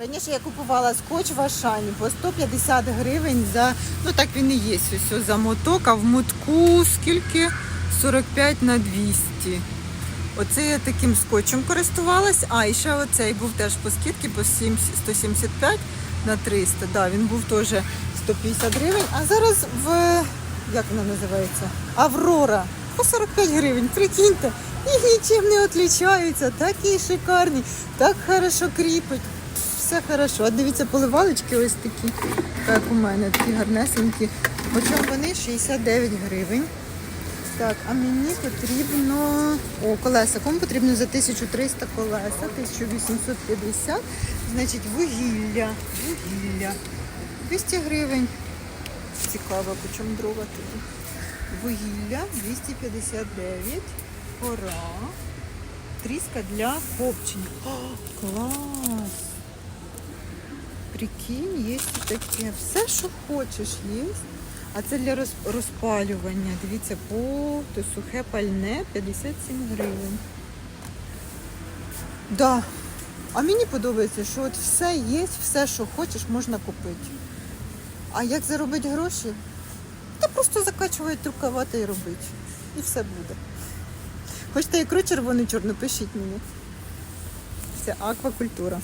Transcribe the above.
Раніше я купувала скотч в Ашані по 150 гривень за, ну так він і є, ось за моток, а в мотку скільки? 45 на 200. Оце я таким скотчем користувалась, а ще оцей був теж по скидці по 175 на 300. Да, він був теж 150 гривень, а зараз в, як вона називається? Аврора. По 45 гривень, прикиньте. І нічим не відрізняються, такі шикарні, так хорошо кріпить. Все хорошо. А дивіться, поливалочки ось такі, як у мене, такі гарнесенькі. Почому вони 69 гривень. Так, а мені потрібно. О, колеса. Кому потрібно за 1300 колеса, 1850. Значить, вугілля. Вугілля. 200 гривень. Цікаво, по чому дрова тоді. Вугілля 259. Кора. Тріска для копчення. О, клас! Прикинь, є таке. Все, що хочеш, є. А це для розпалювання. Дивіться, по то сухе пальне 57 гривень. Да. А мені подобається, що от все є, все, що хочеш, можна купити. А як заробити гроші? Та просто закачувати рукава та й робити. І все буде. Хочете ікру червону чорну, пишіть мені. Це аквакультура.